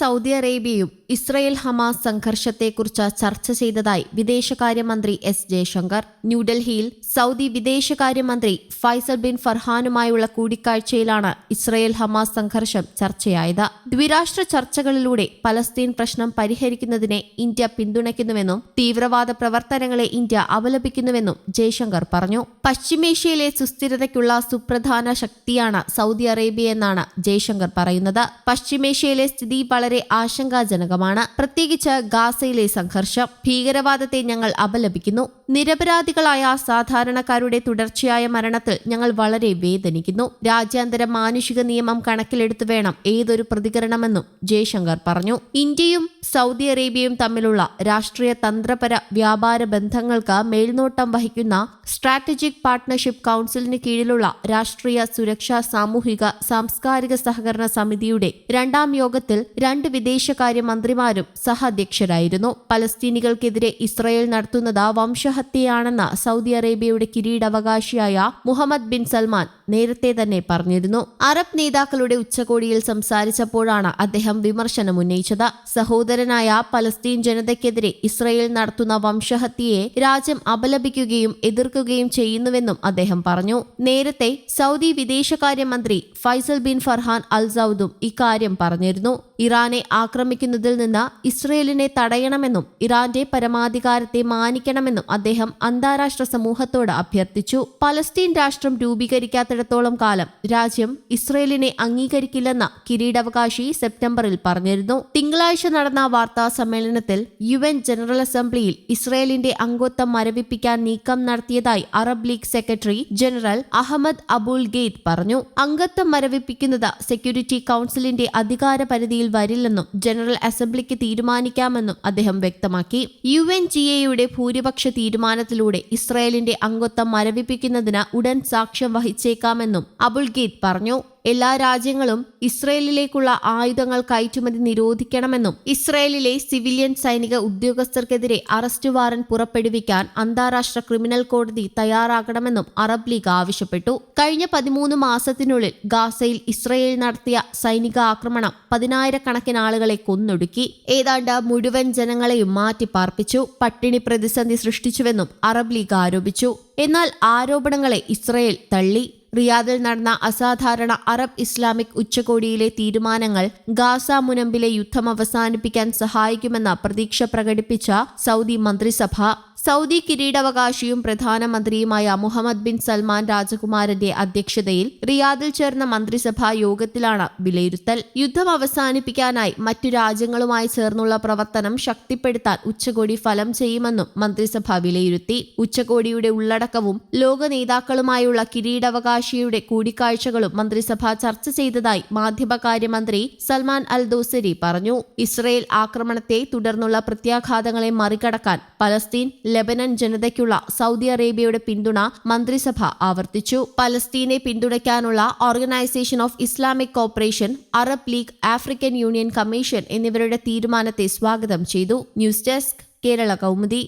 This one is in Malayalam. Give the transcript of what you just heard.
സൗദി അറേബ്യയും ഇസ്രയേൽ ഹമാസ് സംഘർഷത്തെക്കുറിച്ച് ചർച്ച ചെയ്തതായി വിദേശകാര്യമന്ത്രി എസ് ജയശങ്കർ. ന്യൂഡൽഹിയിൽ സൗദി വിദേശകാര്യമന്ത്രി ഫൈസൽ ബിൻ ഫർഹാനുമായുള്ള കൂടിക്കാഴ്ചയിലാണ് ഇസ്രയേൽ ഹമാസ് സംഘർഷം ചർച്ചയായത്. ദ്വിരാഷ്ട്ര ചർച്ചകളിലൂടെ പലസ്തീൻ പ്രശ്നം പരിഹരിക്കുന്നതിനെ ഇന്ത്യ പിന്തുണയ്ക്കുന്നുവെന്നും തീവ്രവാദ പ്രവർത്തനങ്ങളെ ഇന്ത്യ അപലപിക്കുന്നുവെന്നും ജയശങ്കർ പറഞ്ഞു. പശ്ചിമേഷ്യയിലെ സുസ്ഥിരതയ്ക്കുള്ള സുപ്രധാന ശക്തിയാണ് സൗദി അറേബ്യ എന്നാണ് ജയശങ്കർ പറയുന്നത്. പശ്ചിമേഷ്യയിലെ സ്ഥിതി വളരെ ആശങ്കാജനകമാണ്. പ്രത്യേകിച്ച് ഗാസയിലെ സംഘർഷം. ഭീകരവാദത്തെ ഞങ്ങൾ അപലപിക്കുന്നു. നിരപരാധികളായ സാധാരണക്കാരുടെ തുടർച്ചയായ മരണത്തിൽ ഞങ്ങൾ വളരെ വേദനിക്കുന്നു. രാജ്യാന്തര മാനുഷിക നിയമം കണക്കിലെടുത്ത് വേണം ഏതൊരു പ്രതികരണമെന്നും ജയശങ്കർ പറഞ്ഞു. ഇന്ത്യയും സൗദി അറേബ്യയും തമ്മിലുള്ള രാഷ്ട്രീയ തന്ത്രപര വ്യാപാര ബന്ധങ്ങൾക്ക് മേൽനോട്ടം വഹിക്കുന്ന സ്ട്രാറ്റജിക് പാർട്ട്ണർഷിപ്പ് കൗൺസിലിന് കീഴിലുള്ള രാഷ്ട്രീയ സുരക്ഷാ സാമൂഹിക സാംസ്കാരിക സഹകരണ സമിതിയുടെ രണ്ടാം യോഗത്തിൽ രണ്ട് വിദേശകാര്യ മന്ത്രിമാരും സഹാധ്യക്ഷരായിരുന്നു. പലസ്തീനികൾക്കെതിരെ ഇസ്രയേൽ നടത്തുന്നത് വംശഹത്യയാണെന്ന് സൗദി അറേബ്യയുടെ കിരീടാവകാശിയായ മുഹമ്മദ് ബിൻ സൽമാൻ നേരത്തെ തന്നെ പറഞ്ഞിരുന്നു. അറബ് നേതാക്കളുടെ ഉച്ചകോടിയിൽ സംസാരിച്ചപ്പോഴാണ് അദ്ദേഹം വിമർശനം ഉന്നയിച്ചത് സഹോദരനായ പലസ്തീൻ ജനതയ്ക്കെതിരെ ഇസ്രയേൽ നടത്തുന്ന വംശഹത്യയെ രാജ്യം അപലപിക്കുകയും എതിർക്കുകയും ചെയ്യുന്നുവെന്നും അദ്ദേഹം പറഞ്ഞു. നേരത്തെ സൗദി വിദേശകാര്യമന്ത്രി ഫൈസൽ ബിൻ ഫർഹാൻ അൽ സൌദും ഇക്കാര്യം പറഞ്ഞിരുന്നു. ഇറാനെ ആക്രമിക്കുന്നതിൽ നിന്ന് ഇസ്രയേലിനെ തടയണമെന്നും ഇറാന്റെ പരമാധികാരത്തെ മാനിക്കണമെന്നും അദ്ദേഹം അന്താരാഷ്ട്ര സമൂഹത്തോട് അഭ്യർത്ഥിച്ചു. പലസ്തീൻ രാഷ്ട്രം രൂപീകരിക്കാത്തിടത്തോളം കാലം രാജ്യം ഇസ്രയേലിനെ അംഗീകരിക്കില്ലെന്ന് കിരീടാവകാശി സെപ്റ്റംബറിൽ പറഞ്ഞിരുന്നു. തിങ്കളാഴ്ച നടന്ന വാർത്താ സമ്മേളനത്തിൽ യു ജനറൽ അസംബ്ലിയിൽ ഇസ്രയേലിന്റെ അംഗത്വം മരവിപ്പിക്കാൻ നീക്കം നടത്തിയതായി Arab League secretary general Ahmed Aboul Gheit പറഞ്ഞു. അംഗത്വം മരവിപ്പിക്കുന്നത് സെക്യൂരിറ്റി കൌൺസിലിന്റെ അധികാര പരിധിയിൽ വരില്ലെന്നും ജനറൽ അസംബ്ലിക്ക് തീരുമാനിക്കാമെന്നും അദ്ദേഹം വ്യക്തമാക്കി. യു എൻ ജി എയുടെ ഭൂരിപക്ഷ തീരുമാനത്തിലൂടെ ഇസ്രായേലിന്റെ അംഗത്വം മരവിപ്പിക്കുന്നതിന് ഉടൻ സാക്ഷ്യം വഹിച്ചേക്കാമെന്നും അബുൽ ഗീത് പറഞ്ഞു. എല്ലാ രാജ്യങ്ങളും ഇസ്രയേലിലേക്കുള്ള ആയുധങ്ങൾ കയറ്റുമതി നിരോധിക്കണമെന്നും ഇസ്രയേലിലെ സിവിലിയൻ സൈനിക ഉദ്യോഗസ്ഥർക്കെതിരെ അറസ്റ്റ് വാറന്റ് പുറപ്പെടുവിക്കാൻ അന്താരാഷ്ട്ര ക്രിമിനൽ കോടതി തയ്യാറാകണമെന്നും അറബ് ലീഗ് ആവശ്യപ്പെട്ടു. കഴിഞ്ഞ പതിമൂന്ന് മാസത്തിനുള്ളിൽ ഗാസയിൽ ഇസ്രയേൽ നടത്തിയ സൈനിക ആക്രമണം പതിനായിരക്കണക്കിന് ആളുകളെ കൊന്നൊടുക്കി. ഏതാണ്ട് മുഴുവൻ ജനങ്ങളെയും മാറ്റിപ്പാർപ്പിച്ചു. പട്ടിണി പ്രതിസന്ധി സൃഷ്ടിച്ചുവെന്നും അറബ് ലീഗ് ആരോപിച്ചു. എന്നാൽ ആരോപണങ്ങളെ ഇസ്രയേൽ തള്ളി. റിയാദിൽ നടന്ന അസാധാരണ അറബ് ഇസ്ലാമിക് ഉച്ചകോടിയിലെ തീരുമാനങ്ങൾ ഗാസ മുനമ്പിലെ യുദ്ധം അവസാനിപ്പിക്കാൻ സഹായിക്കുമെന്ന പ്രതീക്ഷ പ്രകടിപ്പിച്ച സൗദി മന്ത്രിസഭ. സൗദി കിരീടാവകാശിയും പ്രധാനമന്ത്രിയുമായ മുഹമ്മദ് ബിൻ സൽമാൻ രാജകുമാരന്റെ അധ്യക്ഷതയിൽ റിയാദിൽ ചേർന്ന മന്ത്രിസഭാ യോഗത്തിലാണ് വിലയിരുത്തൽ. യുദ്ധം അവസാനിപ്പിക്കാനായി മറ്റു രാജ്യങ്ങളുമായി ചേർന്നുള്ള പ്രവർത്തനം ശക്തിപ്പെടുത്താൻ ഉച്ചകോടി ഫലം ചെയ്യുമെന്നും മന്ത്രിസഭ വിലയിരുത്തി. ഉച്ചകോടിയുടെ ഉള്ളടക്കവും ലോക നേതാക്കളുമായുള്ള കിരീടാവകാശിയുടെ കൂടിക്കാഴ്ചകളും മന്ത്രിസഭ ചർച്ച ചെയ്തതായി മാധ്യമകാര്യമന്ത്രി സൽമാൻ അൽ ദോസരി പറഞ്ഞു. ഇസ്രയേൽ ആക്രമണത്തെ തുടർന്നുള്ള പ്രത്യാഘാതങ്ങളെ മറികടക്കാൻ പലസ്തീൻ ലെബനൻ ജനതയ്ക്കുള്ള സൗദി അറേബ്യയുടെ പിന്തുണ മന്ത്രിസഭ ആവർത്തിച്ചു. പലസ്തീനെ പിന്തുണയ്ക്കാനുള്ള Organisation of Islamic Cooperation Arab League African Union commission എന്നിവരുടെ തീരുമാനത്തെ സ്വാഗതം ചെയ്തു. News desk Kerala Kaumudi.